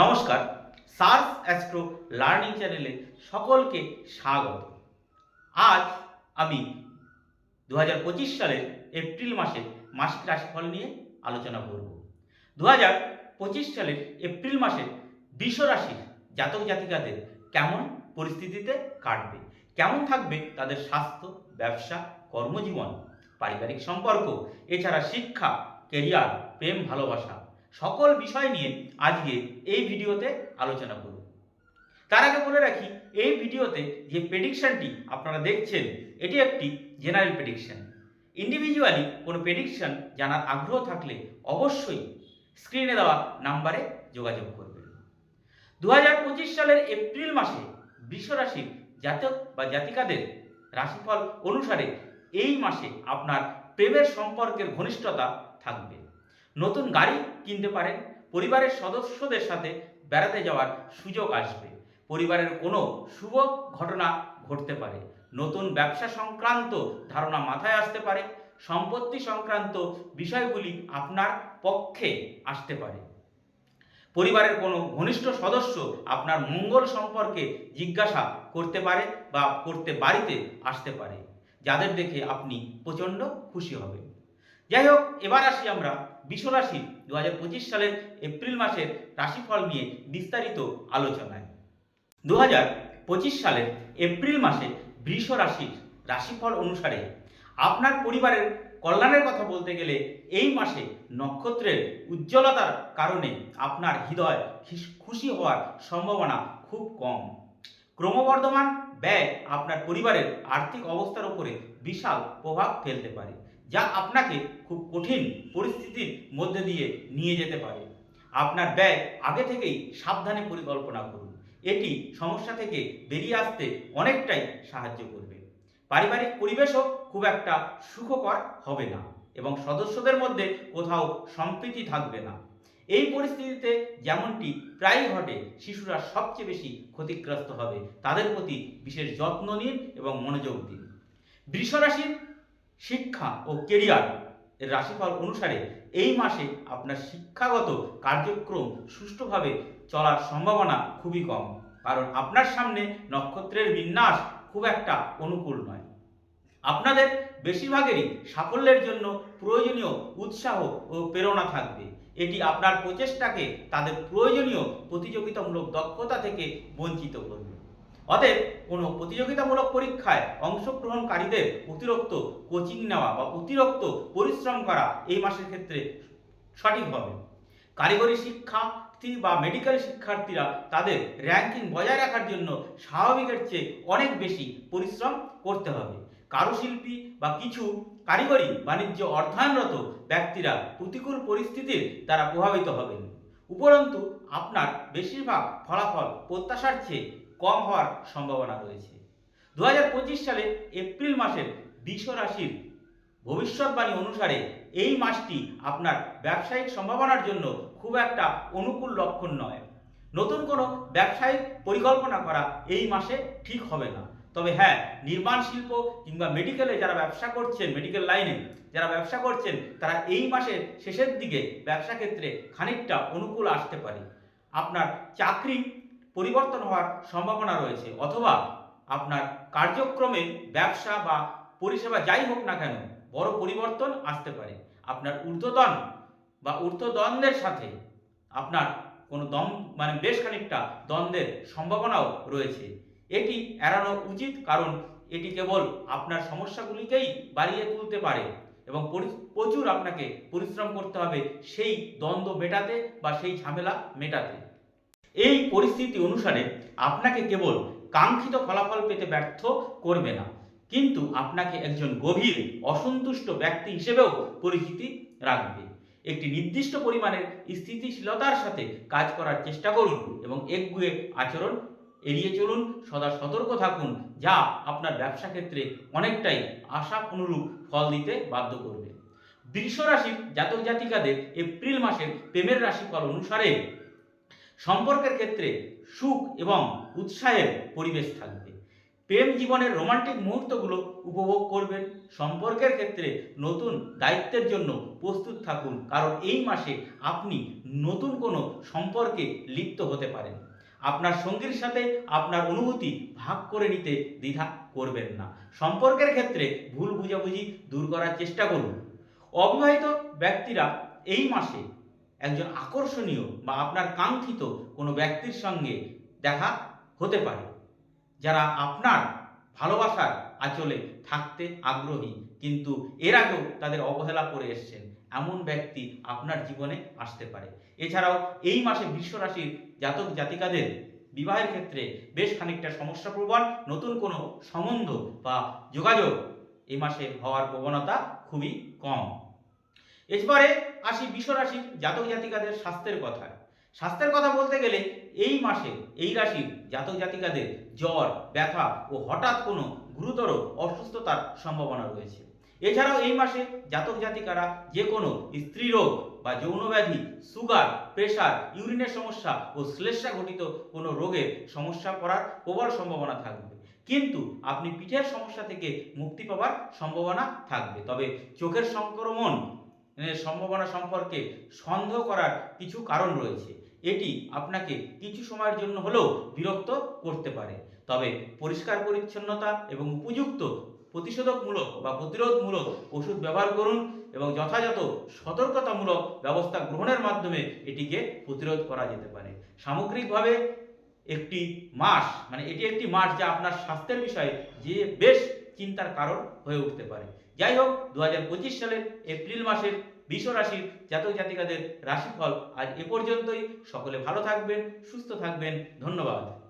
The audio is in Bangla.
নমস্কার, সার্স অ্যাস্ট্রো লার্নিং চ্যানেলে সকলকে স্বাগত। আজ আমি দু পঁচিশ সালের এপ্রিল মাসে মাসিক রাশিফল নিয়ে আলোচনা করব। দু পঁচিশ সালের এপ্রিল মাসে বৃষ রাশির জাতক জাতিকাদের কেমন পরিস্থিতিতে কাটবে, কেমন থাকবে তাদের স্বাস্থ্য, ব্যবসা, কর্মজীবন, পারিবারিক সম্পর্ক, এছাড়া শিক্ষা কেরিয়ার প্রেম, ভালোবাসা সকল বিষয় নিয়ে আজকে এই ভিডিওতে আলোচনা করব। তার আগে বলে রাখি, এই ভিডিওতে যে প্রেডিকশনটি আপনারা দেখছেন, এটি একটি জেনারেল প্রেডিকশন ইন্ডিভিজুয়ালি কোনো প্রেডিকশন জানার আগ্রহ থাকলে অবশ্যই স্ক্রিনে দেওয়া নাম্বারে যোগাযোগ করবেন। দু হাজার পঁচিশ সালের এপ্রিল মাসে বৃষ রাশির জাতক বা জাতিকাদের রাশিফল অনুসারে এই মাসে আপনার প্রেমের সম্পর্কের ঘনিষ্ঠতা থাকবে। নতুন গাড়ি কিনতে পারেন, পরিবারের সদস্যদের সাথে বেড়াতে যাওয়ার সুযোগ আসবে। পরিবারের কোনো শুভ ঘটনা ঘটতে পারে। নতুন ব্যবসা সংক্রান্ত ধারণা মাথায় আসতে পারে। সম্পত্তি সংক্রান্ত বিষয়গুলি আপনার পক্ষে আসতে পারে। পরিবারের কোনো ঘনিষ্ঠ সদস্য আপনার মঙ্গল সম্পর্কে জিজ্ঞাসা করতে পারে বা করতে বাড়িতে আসতে পারে, যাদের দেখে আপনি প্রচণ্ড খুশি হবেন। যাই হোক, এবার আসি আমরা বিশ্বরাশি দু হাজার পঁচিশ সালের এপ্রিল মাসের রাশিফল নিয়ে বিস্তারিত আলোচনায়। দু হাজার পঁচিশ সালের এপ্রিল মাসে বৃষ রাশির রাশিফল অনুসারে আপনার পরিবারের কল্যাণের কথা বলতে গেলে এই মাসে নক্ষত্রের উজ্জ্বলতার কারণে আপনার হৃদয় খুশি হওয়ার সম্ভাবনা খুব কম। ক্রমবর্ধমান ব্যয় আপনার পরিবারের আর্থিক অবস্থার উপরে বিশাল প্রভাব ফেলতে পারে। আপনাকে খুব কঠিন পরিস্থিতির মধ্যে দিয়ে নিয়ে যেতে পারে। আপনার ব্যয় আগে থেকেই সাবধানে পরিকল্পনা করুন। এটি সমস্যা থেকে বেরিয়ে আসতে অনেকটাই সাহায্য করবে। পারিবারিক পরিবেশও খুব একটা সুখকর হবে না এবং সদস্যদের মধ্যে কোথাও সম্প্রীতি থাকবে না। এই পরিস্থিতিতে যেমনটি প্রায়ই ঘটে, শিশুরা সবচেয়ে বেশি ক্ষতিগ্রস্ত হবে। তাদের প্রতি বিশেষ যত্ন নিন এবং মনোযোগ দিন। বৃষরাশির শিক্ষা ও কেরিয়ার এর রাশিফল অনুসারে এই মাসে আপনার শিক্ষাগত কার্যক্রম সুষ্ঠুভাবে চলার সম্ভাবনা খুবই কম। কারণ আপনার সামনে নক্ষত্রের বিন্যাস খুব একটা অনুকূল নয়। আপনাদের বেশিরভাগেরই সাফল্যের জন্য প্রয়োজনীয় উৎসাহ ও প্রেরণা থাকবে। এটি আপনার প্রচেষ্টাকে তাদের প্রয়োজনীয় প্রতিযোগিতামূলক দক্ষতা থেকে বঞ্চিত করবে। অতএব কোনো প্রতিযোগিতামূলক পরীক্ষায় অংশগ্রহণকারীদের অতিরিক্ত কোচিং নেওয়া বা অতিরিক্ত পরিশ্রম করা এই মাসের ক্ষেত্রে সঠিক হবে। কারিগরি শিক্ষার্থী বা মেডিকেল শিক্ষার্থীরা তাদের র্যাঙ্কিং বজায় রাখার জন্য স্বাভাবিকের চেয়ে অনেক বেশি পরিশ্রম করতে হবে। কারুশিল্পী বা কিছু কারিগরি বাণিজ্য অর্থায়নরত ব্যক্তিরা প্রতিকূল পরিস্থিতির দ্বারা প্রভাবিত হবেন। উপরন্তু, আপনার বেশিরভাগ ফলাফল প্রত্যাশার চেয়ে কম হওয়ার সম্ভাবনা রয়েছে। দু হাজার পঁচিশ সালে এপ্রিল মাসের বৃষ রাশির ভবিষ্যৎবাণী অনুসারে এই মাসটি আপনার ব্যবসায়িক সম্ভাবনার জন্য খুব একটা অনুকূল লক্ষণ নয়। নতুন কোনো ব্যবসায়িক পরিকল্পনা করা এই মাসে ঠিক হবে না। তবে হ্যাঁ নির্মাণ শিল্প কিংবা মেডিকেলে যারা ব্যবসা করছেন মেডিকেল লাইনে যারা ব্যবসা করছেন, তারা এই মাসের শেষের দিকে ব্যবসা ক্ষেত্রে খানিকটা অনুকূল আসতে পারে। আপনার চাকরি পরিবর্তন হওয়ার সম্ভাবনা রয়েছে, অথবা আপনার কার্যক্রমে ব্যবসা বা পরিষেবা যাই হোক না কেন, বড় পরিবর্তন আসতে পারে। আপনার ঊর্ধ্বতন বা ঊর্ধ্বদ্বন্দ্বের সাথে আপনার কোনো দম মানে বেশ খানিকটা দ্বন্দ্বের সম্ভাবনাও রয়েছে। এটি এড়ানো উচিত, কারণ এটি কেবল আপনার সমস্যাগুলিকেই বাড়িয়ে তুলতে পারে এবং প্রচুর আপনাকে পরিশ্রম করতে হবে সেই দ্বন্দ্ব মেটাতে বা সেই ঝামেলা মেটাতে। এই পরিস্থিতি অনুসারে আপনাকে কেবল কাঙ্ক্ষিত ফলাফল পেতে ব্যর্থ করবে না। কিন্তু আপনাকে একজন গভীর, অসন্তুষ্ট ব্যক্তি হিসেবেও পরিচিতি রাখবে। একটি নির্দিষ্ট পরিমাণের স্থিতিশীলতার সাথে কাজ করার চেষ্টা করুন এবং একগুয়ে আচরণ এড়িয়ে চলুন, সদা সতর্ক থাকুন, যা আপনার ব্যবসা ক্ষেত্রে অনেকটাই আশা অনুরূপ ফল দিতে বাধ্য করবে। বৃষ রাশির জাতক জাতিকাদের এপ্রিল মাসের প্রেমের রাশিফল অনুসারে সম্পর্কের ক্ষেত্রে সুখ এবং উৎসাহের পরিবেশ থাকবে। প্রেম জীবনের রোমান্টিক মুহূর্তগুলো উপভোগ করবেন। সম্পর্কের ক্ষেত্রে নতুন দায়িত্বের জন্য প্রস্তুত থাকুন, কারণ এই মাসে আপনি নতুন কোনো সম্পর্কে লিপ্ত হতে পারেন। আপনার সঙ্গীর সাথে আপনার অনুভূতি ভাগ করে নিতে দ্বিধা করবেন না। সম্পর্কের ক্ষেত্রে ভুল বুঝাবুঝি দূর করার চেষ্টা করুন। অবিবাহিত ব্যক্তিরা এই মাসে একজন আকর্ষণীয় বা আপনার কাঙ্ক্ষিত কোনো ব্যক্তির সঙ্গে দেখা হতে পারে, যারা আপনার ভালোবাসার আঁচলে থাকতে আগ্রহী, কিন্তু এর আগেও তাদের অবহেলা করে এসছেন। এমন ব্যক্তি আপনার জীবনে আসতে পারে। এছাড়াও এই মাসে বৃষ রাশির জাতক জাতিকাদের বিবাহের ক্ষেত্রে বেশ খানিকটা সমস্যা প্রবণ নতুন কোনো সম্বন্ধ বা যোগাযোগ এই মাসে হওয়ার প্রবণতা খুবই কম। এরপরে আসি রাশির জাতক জাতিকাদের স্বাস্থ্যের কথা। স্বাস্থ্যের কথা বলতে গেলে এই মাসে, এই রাশির জাতক জাতিকাদের জ্বর, ব্যথা ও হঠাৎ কোনো গুরুতর অসুস্থতার সম্ভাবনা রয়েছে। এছাড়াও এই মাসে জাতক জাতিকারা যে কোনো স্ত্রীরোগ বা যৌনব্যাধি সুগার প্রেশার ইউরিনের সমস্যা ও শ্লেষ্মা ঘটিত কোনো রোগের সমস্যা করার প্রবল সম্ভাবনা থাকবে। কিন্তু আপনি পিঠের সমস্যা থেকে মুক্তি পাওয়ার সম্ভাবনা থাকবে। তবে চোখের সংক্রমণ সম্ভাবনা সম্পর্কে সন্দেহ করার কিছু কারণ রয়েছে। এটি আপনাকে কিছু সময়ের জন্য হলেও বিরক্ত করতে পারে। তবে পরিষ্কার পরিচ্ছন্নতা এবং উপযুক্ত প্রতিষেধকমূলক বা প্রতিরোধমূলক ওষুধ ব্যবহার করুন এবং যথাযথ সতর্কতামূলক ব্যবস্থা গ্রহণের মাধ্যমে এটিকে প্রতিরোধ করা যেতে পারে। সামগ্রিকভাবে একটি মাস মানে এটি একটি মাস যা আপনার স্বাস্থ্যের বিষয়ে যে বেশ চিন্তার কারণ হয়ে উঠতে পারে। যাই হোক দু হাজার পঁচিশ সালের এপ্রিল মাসের বিশ্ব রাশির জাতক জাতিকাদের রাশিফল আজ এ পর্যন্তই। সকলে ভালো থাকবেন, সুস্থ থাকবেন। ধন্যবাদ।